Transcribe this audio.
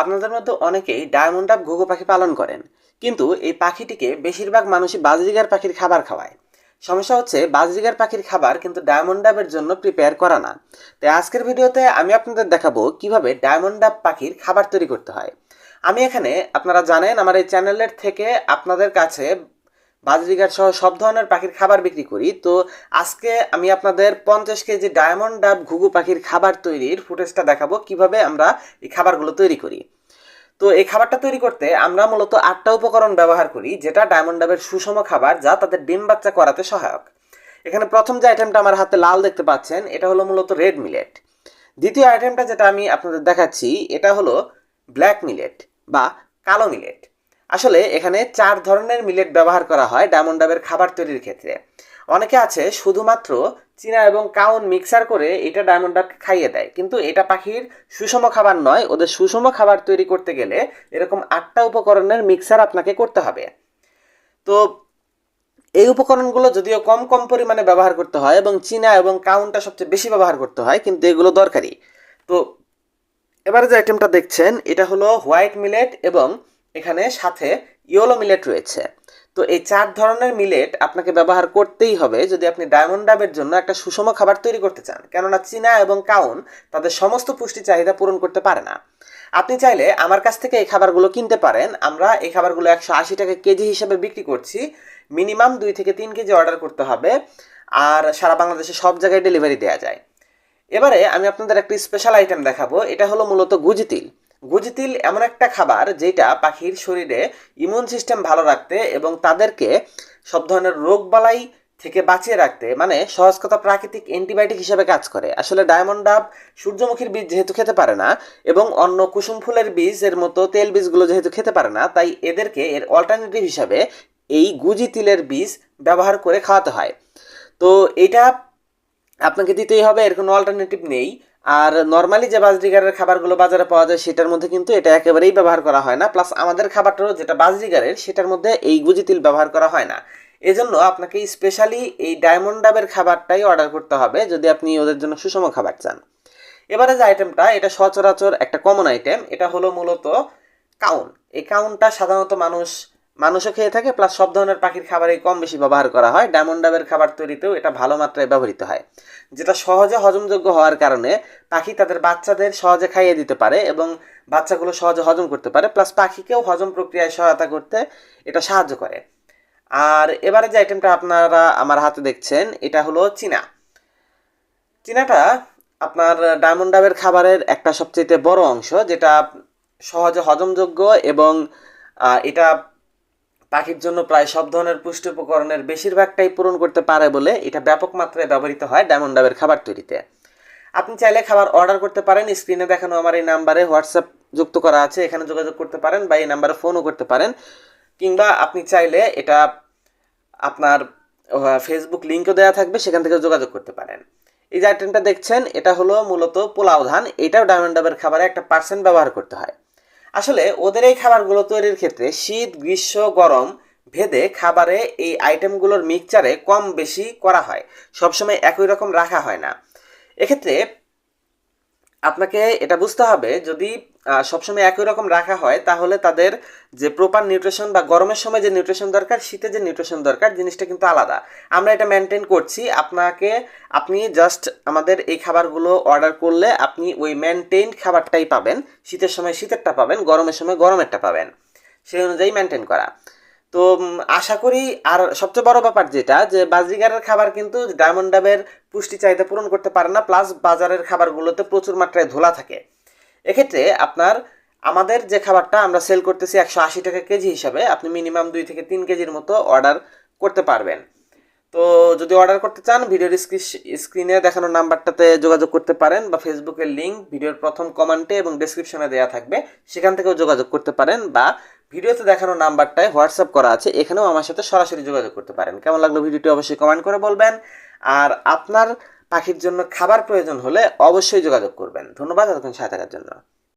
আপনাদের মধ্যে অনেকেই ডায়মন্ড আপ ঘুঘু পাখি পালন করেন, কিন্তু এই পাখিটিকে বেশিরভাগ মানুষই বাজরিগার পাখির খাবার খাওয়ায়। সমস্যা হচ্ছে বাজরিগার পাখির খাবার কিন্তু ডায়মন্ড ডাবের জন্য প্রিপেয়ার করা না। তাই আজকের ভিডিওতে আমি আপনাদের দেখাবো কীভাবে ডায়মন্ড ডাব পাখির খাবার তৈরি করতে হয়। আমি এখানে, আপনারা জানেন, আমার এই চ্যানেলের থেকে আপনাদের কাছে বাজরিগার সহ সব ধরনের পাখির খাবার বিক্রি করি। তো আজকে আমি আপনাদের পঞ্চাশ কেজি ডায়মন্ড ডাব ঘুঘু পাখির খাবার তৈরির ফুটেজটা দেখাবো, কীভাবে আমরা এই খাবারগুলো তৈরি করি। তো এই খাবারটা তৈরি করতে আমরা মূলত আটটা উপকরণ ব্যবহার করি, যেটা ডায়মন্ড ডাবের সুষম খাবার যা তাদের ডিম বাচ্চা করাতে সহায়ক। এখানে প্রথম যে আইটেমটা আমার হাতে লাল দেখতে পাচ্ছেন, এটা হলো মূলত রেড মিলেট দ্বিতীয় আইটেমটা যেটা আমি আপনাদের দেখাচ্ছি, এটা হলো ব্ল্যাক মিলেট বা কালো মিলেট আসলে এখানে চার ধরনের মিলেট ব্যবহার করা হয় ডায়মন্ড ডাবের খাবার তৈরির ক্ষেত্রে। অনেকে আছে শুধুমাত্র চীনা এবং কাউন মিক্সার করে এটা ডায়মন্ড ডাবকে খাইয়ে দেয়। কিন্তু এটা পাখির সুষম খাবার নয়, ওদের সুষম খাবার তৈরি করতে গেলে এরকম আটটা উপকরণের মিক্সার আপনাকে করতে হবে। তো এই উপকরণগুলো যদিও কম কম পরিমাণে ব্যবহার করতে হয় এবং চীনা এবং কাউনটা সবচেয়ে বেশি ব্যবহার করতে হয়, কিন্তু এগুলো দরকারি। তো এবারে যে আইটেমটা দেখছেন, এটা হলো হোয়াইট মিলেট এবং এখানে সাথে ইয়েলো মিলেট রয়েছে। তো এই চার ধরনের মিলেট আপনাকে ব্যবহার করতেই হবে যদি আপনি ডায়মন্ড ডাবের জন্য একটা সুষম খাবার তৈরি করতে চান। কেননা চীনা এবং কাউন তাদের সমস্ত পুষ্টি চাহিদা পূরণ করতে পারে না। আপনি চাইলে আমার কাছ থেকে এই খাবারগুলো কিনতে পারেন। আমরা এই খাবারগুলো একশো আশি টাকা কেজি হিসাবে বিক্রি করছি। মিনিমাম দুই থেকে তিন কেজি অর্ডার করতে হবে। আর সারা বাংলাদেশে সব জায়গায় ডেলিভারি দেওয়া যায়। এবারে আমি আপনাদের একটি স্পেশাল আইটেম দেখাবো। এটা হলো মূলত গুজি তিল গুজি তিল এমন একটা খাবার যেটা পাখির শরীরে ইমিউন সিস্টেম ভালো রাখতে এবং তাদেরকে সব ধরনের রোগ বালাই থেকে বাঁচিয়ে রাখতে মানে সহজ কথা প্রাকৃতিক অ্যান্টিবায়োটিক হিসেবে কাজ করে। আসলে ডায়মন্ড ডাব সূর্যমুখীর বীজ যেহেতু খেতে পারে না এবং অন্য কুসুম ফুলের বীজ এর মতো তেল বীজগুলো যেহেতু খেতে পারে না, তাই এদেরকে এর অল্টারনেটিভ হিসাবে এই গুজি তিলের বীজ ব্যবহার করে খাওয়াতে হয়। তো এটা আপনাকে দিতেই হবে, এর কোনো অল্টারনেটিভ নেই। আর নর্মালি যে বাজরিগারের খাবারগুলো বাজারে পাওয়া যায়, সেটার মধ্যে কিন্তু এটা একেবারেই ব্যবহার করা হয় না। প্লাস আমাদের খাবারটাও যেটা বাজরিগারের, সেটার মধ্যে এই গুজি তিল ব্যবহার করা হয় না। এজন্য আপনাকে স্পেশালি এই ডায়মন্ড ডাবের খাবারটাই অর্ডার করতে হবে, যদি আপনি ওদের জন্য সুষম খাবার চান। এবারে যে আইটেমটা এটা সচরাচর একটা কমন আইটেম এটা হলো মূলত কাউন। এই কাউনটা সাধারণত মানুষ মানুষও খেয়ে থাকে প্লাস সব ধরনের পাখির খাবারেই কম বেশি ব্যবহার করা হয়। ডায়মন্ড ডাবের খাবার তৈরিতেও এটা ভালো মাত্রায় ব্যবহৃত হয়। যেটা সহজে হজমযোগ্য হওয়ার কারণে পাখি তাদের বাচ্চাদের সহজে খাইয়ে দিতে পারে এবং বাচ্চাগুলো সহজে হজম করতে পারে প্লাস পাখিকেও হজম প্রক্রিয়ায় সহায়তা করতে এটা সাহায্য করে। আর এবারে যে আইটেমটা আপনারা আমার হাতে দেখছেন, এটা হলো চীনা। চীনাটা আপনার ডায়মন্ড ডাবের খাবারের একটা সবচেয়ে বড় অংশ, যেটা সহজে হজমযোগ্য এবং এটা পাখির জন্য প্রায় সব ধরনের পুষ্টি উপকরণের বেশিরভাগটাই পূরণ করতে পারে বলে এটা ব্যাপক মাত্রায় ব্যবহৃত হয় ডায়মন্ড ডাবের খাবার তৈরিতে। আপনি চাইলে খাবার অর্ডার করতে পারেন, স্ক্রিনে দেখানো আমার এই নাম্বারে হোয়াটসঅ্যাপ যুক্ত করা আছে, এখানে যোগাযোগ করতে পারেন বা এই নাম্বারে ফোনও করতে পারেন। কিংবা আপনি চাইলে এটা আপনার ফেসবুক লিঙ্কও দেওয়া থাকবে, সেখান থেকে যোগাযোগ করতে পারেন। এই যে আইটেমটা দেখছেন, এটা হলো মূলত পোলাও ধান। এটাও ডায়মন্ড ডাবের খাবারে একটা পার্সেন্ট ব্যবহার করতে হয়। আসলে ওদের এই খাবারগুলো তৈরির ক্ষেত্রে শীত, গ্রীষ্ম, গরম ভেদে খাবারে এই আইটেমগুলোর মিক্সচারে কম বেশি করা হয়। সবসময় একই রকম রাখা হয় না। এক্ষেত্রে আপনাকে এটা বুঝতে হবে, যদি সবসময় একই রকম রাখা হয়, তাহলে তাদের যে প্রপার নিউট্রিশন বা গরমের সময় যে নিউট্রিশন দরকার, শীতে যে নিউট্রিশন দরকার, জিনিসটা কিন্তু আলাদা। আমরা এটা মেনটেন করছি, আপনাকে, আপনি জাস্ট আমাদের এই খাবারগুলো অর্ডার করলে আপনি ওই মেনটেন খাবারটাই পাবেন। শীতের সময় শীতেরটা পাবেন, গরমের সময় গরমেরটা পাবেন। সেই অনুযায়ী মেনটেন করা। তো আশা করি আর সবচেয়ে বড় ব্যাপার যেটা, যে বাজিগারের খাবার কিন্তু ডায়মন্ড ডাবের পুষ্টি চাহিদা পূরণ করতে পারে না, প্লাস বাজারের খাবারগুলোতে প্রচুর মাত্রায় ধোলা থাকে। এক্ষেত্রে আপনার, আমাদের যে খাবারটা আমরা সেল করতেছি একশো আশি টাকা কেজি হিসাবে, আপনি মিনিমাম দুই থেকে তিন কেজির মতো অর্ডার করতে পারবেন। তো, যদি অর্ডার করতে চান ভিডিওর স্ক্রিনে দেখানো নাম্বারটাতে যোগাযোগ করতে পারেন বা ফেসবুকের লিঙ্ক ভিডিওর প্রথম কমেন্টে এবং ডেসক্রিপশনে দেওয়া থাকবে, সেখান থেকেও যোগাযোগ করতে পারেন বা ভিডিওতে দেখানো নাম্বারটায় হোয়াটসঅ্যাপ করা আছে, এখানেও আমার সাথে সরাসরি যোগাযোগ করতে পারেন। কেমন লাগল ভিডিওটি অবশ্যই কমেন্ট করে বলবেন। আর আপনার পাখির জন্য খাবার প্রয়োজন হলে অবশ্যই যোগাযোগ করবেন। ধন্যবাদ, এতক্ষণ সাথে থাকার জন্য।